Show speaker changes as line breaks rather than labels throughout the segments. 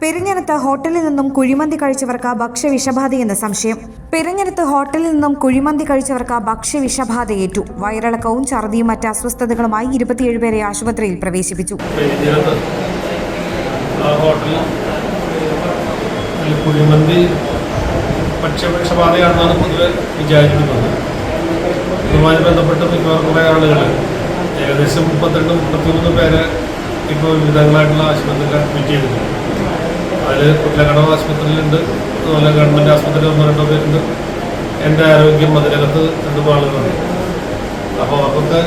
പെരിഞ്ഞനത്ത് ഹോട്ടലിൽ നിന്നും കുഴിമന്തി കഴിച്ചവർക്ക് ഭക്ഷ്യവിഷബാധയെന്ന് സംശയം. പെരിഞ്ഞനത്ത് ഹോട്ടലിൽ നിന്നും കുഴിമന്തി കഴിച്ചവർക്ക് ഭക്ഷ്യവിഷബാധയേറ്റു വയറിളക്കവും ഛർദിയും മറ്റ് അസ്വസ്ഥതകളുമായി ഇരുപത്തിയേഴ് പേരെ ആശുപത്രിയിൽ പ്രവേശിപ്പിച്ചു.
ഇതുമായി ബന്ധപ്പെട്ട് മിക്കവാറും കുറേ ആളുകൾ ഏകദേശം മുപ്പത്തിരണ്ട് മുപ്പത്തിമൂന്ന് പേരെ ഇപ്പോൾ വിവിധങ്ങളായിട്ടുള്ള ആശുപത്രികൾ അഡ്മിറ്റ് ചെയ്തിട്ടുണ്ട്. അതിൽ കുട്ടിലക്കടവ് ആശുപത്രിയിലുണ്ട്. അതുപോലെ ഗവൺമെന്റ് ആശുപത്രി ഒന്നോ രണ്ടോ പേരുണ്ട്. എന്റെ ആരോഗ്യം അതിനകത്ത് രണ്ട് ആളുകളുണ്ട് അപ്പോൾ അവർക്കൊക്കെ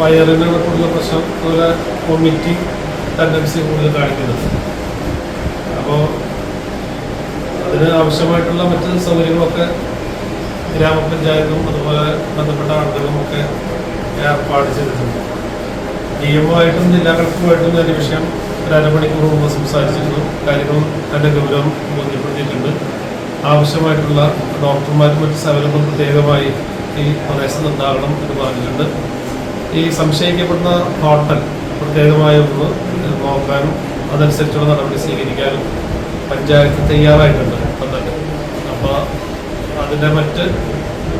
വയറിന് കൂടുതൽ പ്രശ്നം അതുപോലെ വൊമിറ്റിംഗ് ടെൻഡൻസി കൂടുതൽ കാണിക്കുന്നത്. അപ്പോൾ അതിന് ആവശ്യമായിട്ടുള്ള മറ്റ് സൗകര്യങ്ങളൊക്കെ ഗ്രാമപഞ്ചായത്തും അതുപോലെ ബന്ധപ്പെട്ട ആളുകളും ഒക്കെ ഏർപ്പാട് ചെയ്തിട്ടുണ്ട്. ഡി എം ആയിട്ടും ജില്ലാ കളക്ടറുമായിട്ടും ഞാൻ വിഷയം ഒരു അരമണിക്കൂർ മുമ്പ് സംസാരിച്ചിരുന്നു. കാര്യങ്ങളും തന്റെ ഗൗരവം ബോധ്യപ്പെടുത്തിയിട്ടുണ്ട്. ആവശ്യമായിട്ടുള്ള ഡോക്ടർമാരും മറ്റ് സേവനങ്ങളും പ്രത്യേകമായി ഈ പ്രദേശത്ത് ഉണ്ടാകണം എന്ന് പറഞ്ഞിട്ടുണ്ട്. ഈ സംശയിക്കപ്പെടുന്ന ഹോട്ടൽ പ്രത്യേകമായി ഒന്ന് നോക്കാനും അതനുസരിച്ചുള്ള നടപടി സ്വീകരിക്കാനും പഞ്ചായത്ത് തയ്യാറായിട്ടുണ്ട്. ഇപ്പം തന്നെ അപ്പോൾ അതിന്റെ മറ്റ്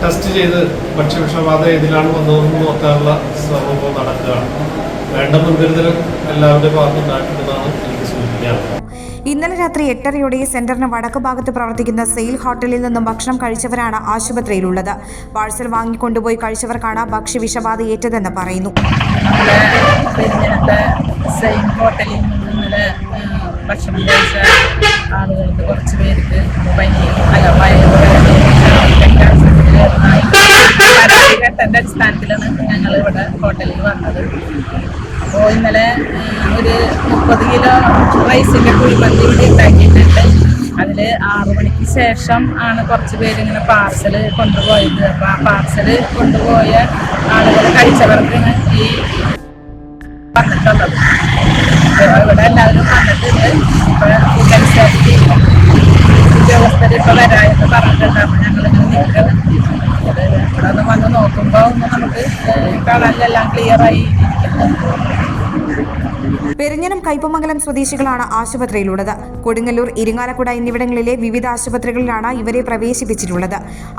ടെസ്റ്റ് ചെയ്ത് ഭക്ഷ്യവിഷബാധ ഏതിലാണ് വന്നതെന്ന് നോക്കാനുള്ള ശ്രമം നടക്കുകയാണ്. വേണ്ട മുൻകരുതലും എല്ലാവരുടെ എല്ലാവരുടെയും ഭാഗത്തുനിന്നായിട്ടുണ്ടെന്നാണ് എനിക്ക് സൂചിപ്പിക്കാറുള്ളത്
ഇന്നലെ രാത്രി എട്ടരയോടെ സെന്ററിന് വടക്ക് ഭാഗത്ത് പ്രവർത്തിക്കുന്ന സെയിൽ ഹോട്ടലിൽ നിന്നും ഭക്ഷണം കഴിച്ചവരാണ് ആശുപത്രിയിലുള്ളത്. പാഴ്സൽ വാങ്ങിക്കൊണ്ടുപോയി കഴിച്ചവർക്കാണ് ഭക്ഷ്യ വിഷബാധ
ഏറ്റതെന്ന് പറയുന്നു. സെയിം ഹോട്ടലിൽ നിന്ന് ഇന്നലെ ആ, ഭക്ഷണം കഴിച്ച ആളുകൾക്ക് കുറച്ച് പേർക്ക് പനി അല്ല അപ്പോൾ ഇന്നലെ ഒരു മുപ്പത് കിലോ റൈസിന്റെ കുഴിമന്തി ഇവിടെ ഉണ്ടാക്കിയിട്ടുണ്ട്. അതിൽ ആറു മണിക്ക് ശേഷം ആണ് കുറച്ച് പേര് ഇങ്ങനെ പാർസൽ കൊണ്ടുപോയത്. അപ്പോൾ ആ പാർസൽ കൊണ്ടുപോയ ആളുകൾ കഴിച്ചവർക്കാണ് ഈ വന്നിട്ടുള്ളത്. ഇവിടെ എല്ലാവരും വന്നിട്ടുണ്ട്. ഇപ്പോൾ ഫുഡ് സേഫ്റ്റി ഉദ്യോഗസ്ഥർ ഇപ്പോൾ വരാമെന്ന് പറഞ്ഞിട്ടുണ്ട്. അപ്പോൾ ഞങ്ങളിങ്ങനെ നിൽക്കുന്നത് ഇവിടെ ഒന്ന് വന്ന് നോക്കുമ്പോൾ നമുക്ക് കളറിലെല്ലാം ക്ലിയറായി ഇരിക്കുന്നു.
പെരിഞ്ഞനം കയ്പമംഗലം സ്വദേശികളാണ് ആശുപത്രിയിലുള്ളത്. കൊടുങ്ങല്ലൂർ ഇരിങ്ങാലക്കുട എന്നിവിടങ്ങളിലെ വിവിധ ആശുപത്രികളിലാണ് ഇവരെ പ്രവേശിപ്പിച്ചിട്ടുള്ളത്.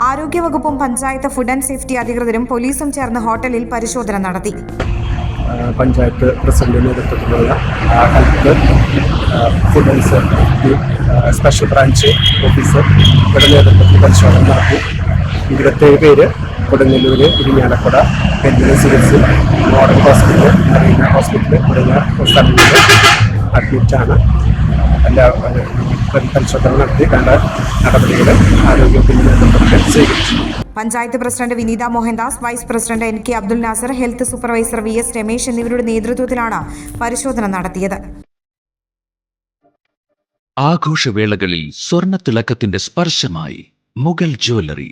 ആരോഗ്യവകുപ്പും പഞ്ചായത്ത് ഫുഡ് ആൻഡ് സേഫ്റ്റി അധികൃതരും പോലീസും ചേർന്ന് ഹോട്ടലിൽ പരിശോധന നടത്തി.
പഞ്ചായത്ത് പ്രസിഡന്റ് നടത്തി. ഇരുപത്തേഴ് പേര് കൊടുങ്ങല്ലൂർ ഇരിഞ്ഞാലക്കുട പെരിഞ്ഞ സിവിൽസ് മോഡൽ ഹോസ്പിറ്റൽ മറീന ഹോസ്പിറ്റലിൽ തുടങ്ങിയ സ്ഥലങ്ങളിൽ അഡ്മിറ്റാണ്. എല്ലാ പരിശോധന നടത്തി കണ്ട നടപടികൾ ആരോഗ്യത്തിന്റെ നേതൃത്വത്തിൽ സ്വീകരിച്ചു.
Panchayat president Vineetha Mohandas vice president N K Abdul Nasser health supervisor V S Ramesh എന്നിവരുടെ നേതൃത്വത്തിലാണ് പരിശോധന നടത്തിയത്.
ആഘോഷവേളകളിൽ സ്വർണ തിളക്കത്തിന്റെ സ്പർശമായി മുഗൾ ജ്വല്ലറി.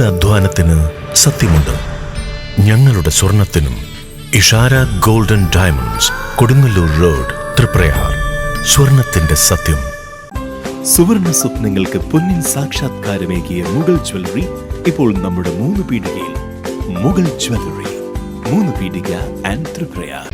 നിങ്ങളുടെ അധ്വാനത്തിന് സത്യമുണ്ട്. ഞങ്ങളുടെ സ്വർണത്തിനും Ishara golden diamonds Kodungallur road Triprayar സ്വർണത്തിന്റെ സത്യം.
സുവർണ സ്വപ്നങ്ങൾക്ക് പൊന്നിൻ സാക്ഷാത്കാരമേകിയ മുഗൾ ജ്വല്ലറി ഇപ്പോൾ നമ്മുടെ മൂന്ന് പീടികയിൽ. മുഗൾ ജ്വല്ലറി മൂന്ന് പീടിക ആൻഡ് ത്രിപ്രയാർ